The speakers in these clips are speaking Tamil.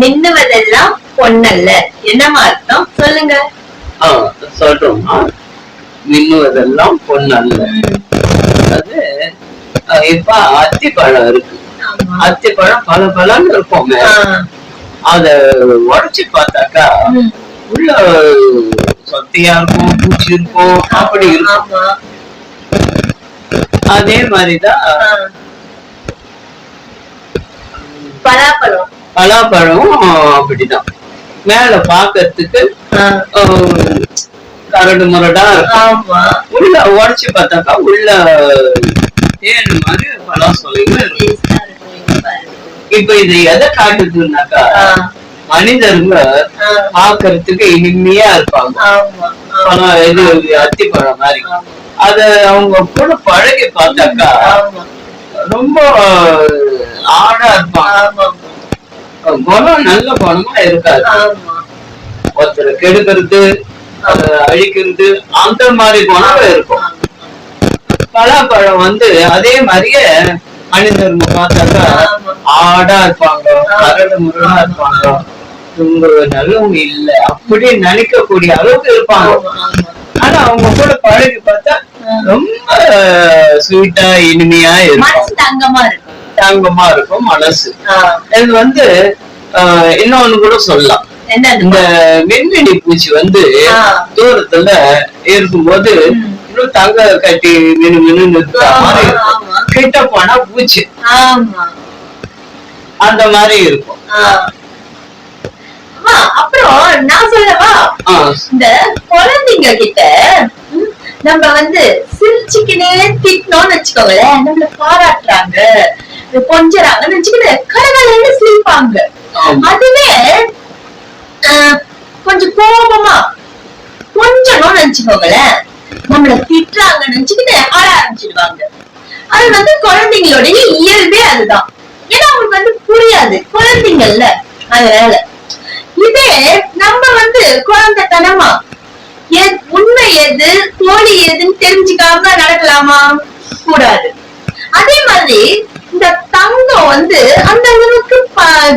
மின்னுவதெல்லாம் பொன்னல்ல. என்னமா அர்த்தம்? சொல்லுங்க. ஆ, சொல்றோமா. மின்னுவதெல்லாம் பொன்னல்ல. அது இப்ப அத்திப்பழம் இருக்கு. அத்திப்பழம் பல பலன்னு இருக்குமே அத உடைச்சு பார்த்தாக்கா. உள்ள சொத்தையா இருக்கும் பூச்சி இருக்கும் அப்படி இருக்கும். அதே மாதிரிதான். பலாப்பழம். பலாப்பழம் அப்படிதான். மேல பாக்கிறதுக்கு கரடு முரடா உள்ள உடைச்சு பார்த்தாக்கா உள்ள தேன் மாதிரி பழம் சொல்லிங்க. இப்ப இது எதை காட்டுதுன்னாக்கா மனிதருங்க பாக்குறதுக்கு இனிமையா இருப்பாங்க. இது அத்தி பழம் மாதிரி. அத அவங்க கூட பழகி பார்த்தாக்கா ரொம்ப ஆடா இருப்பாங்க. குணம் நல்ல குணமா இருக்காது. ஒருத்தரை கெடுக்கிறது அழிக்கிறது அந்த மாதிரி குணம் இருக்கும். பலாப்பழம் வந்து அதே மாதிரியே மனிதர்ங்க பார்த்தாக்கா. ஆடா இருப்பாங்க கரடு முரடா இருப்பாங்க. இவங்க நல்லவங்க இல்ல அப்படி நினைக்கக்கூடிய அளவுக்கு இருப்பாங்க. ஆனா அவங்க கூட பழகி பார்த்தா ரொம்ப ஸ்வீட்டா இனிமையா இருக்கும் தங்கமா இருக்கும். தங்கமா இருக்கும் மனசு. இது வந்து இன்னொன்னு கூட சொல்லலாம். என்னது? இந்த வெண்மணி பூச்சி வந்து. தூரத்துல இருக்கும்போது. இன்னும் தங்க கட்டி மினு மினு. கிட்ட போனா பூச்சி. அந்த மாதிரி இருக்கும். அப்புறம் நான் சொல்லவா? இந்த குழந்தைங்க கிட்ட நம்ம வந்து சிரிச்சுக்கினே திட்டினோம்னு வச்சுக்கோங்களேன். நம்மள பாராட்டுறாங்க. கொஞ்சறாங்கன்னு வச்சுக்கிட்டு கடகடன்னு சிரிப்பாங்க. அதுவே கொஞ்சம் கோபமா கொஞ்சம் நினைச்சுக்கோங்களேன். நம்மள திட்டுறாங்க நினைச்சுக்கிட்டு ஆட ஆரம்பிச்சிடுவாங்க. அது வந்து குழந்தைங்களுடைய இயல்பே அதுதான். ஏன்னா அவங்களுக்கு வந்து புரியாது. குழந்தைங்கள்ல அதனால. இதே நம்ம வந்து குழந்தைத்தனமா உண்மை எது தோழி எதுன்னு தெரிஞ்சுக்காம நடக்கலாமா? கூடாது. அதே மாதிரி இந்த தங்கம் வந்து அந்த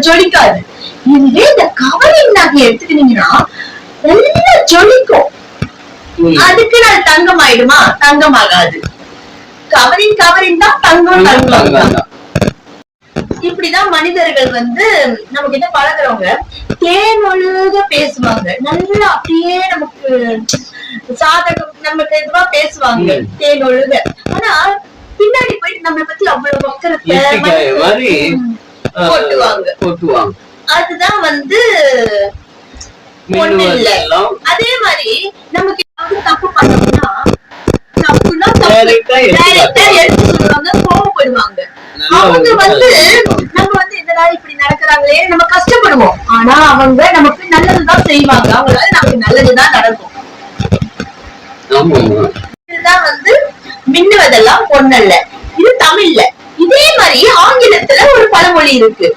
ஜொலிக்காது. இதுவே இந்த கவரிங் நகை எடுத்துக்கிட்டீங்கன்னா நல்லா ஜொலிக்கும். அதுக்கு நான் தங்கம் ஆயிடுமா தங்கம் ஆகாது கவரிங் கவரிங் தான் தங்கம். தங்கம் தான். இப்படிதான் மனிதர்கள் வந்து நம்ம கிட்ட பழகுறவங்க தேன் ஒழுக பேசுவாங்க. நல்லா அப்படியே நமக்கு சாதகம் நமக்கு இதுவா பேசுவாங்க ம். தேன் ஒழுக ஆனா பின்னாடி போயிட்டு நம்மளை பத்தி அவ்வளவு வக்கரத்தை கொட்டுவாங்க கொட்டுவாங்க அதுதான் வந்து ஒண்ணு இல்ல அதே மாதிரி நமக்கு ஏதாவது தப்பு பண்ணோம்னா எடுத்து சொல்லுவாங்க கோவப்படுவாங்க. அவங்க வந்து. நம்ம வந்து என்னடா இப்படி நடக்கிறாங்களே நம்ம கஷ்டப்படுவோம். ஆனா அவங்க நமக்கு நல்லதுதான் செய்வாங்க. அவங்களால நமக்கு நல்லதுதான் நடக்கும். இதுதான் வந்து மின்னுவதெல்லாம் பொன்னல்ல. இது தமிழ்ல. இதே மாதிரி ஆங்கிலத்துல ஒரு பழமொழி இருக்கு.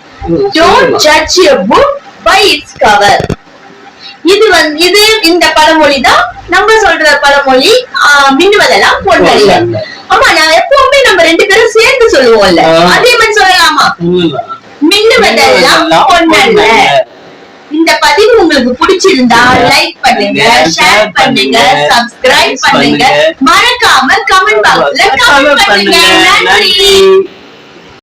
Don't. Judge a book by its cover. இது வந்து இது இந்த பழமொழி தான் நம்ம சொல்ற பழமொழி மின்னுவதெல்லாம் பொன்னல்ல. ஆமா நான் எப்பவுமே நம்ம ரெண்டு பேரும் சேர்ந்து சொல்லுவோம்ல. அதே மாதிரி சொல்லலாமா. மின்னுவதெல்லாம் பொன்னல்ல. இந்த பதிவு உங்களுக்கு பிடிச்சிருந்தா லைக் பண்ணுங்க ஷேர் பண்ணுங்க சப்ஸ்கிரைப் பண்ணுங்க. மறக்காம கமெண்ட் பாக்ஸ்ல கமெண்ட் பண்ணுங்க. நன்றி.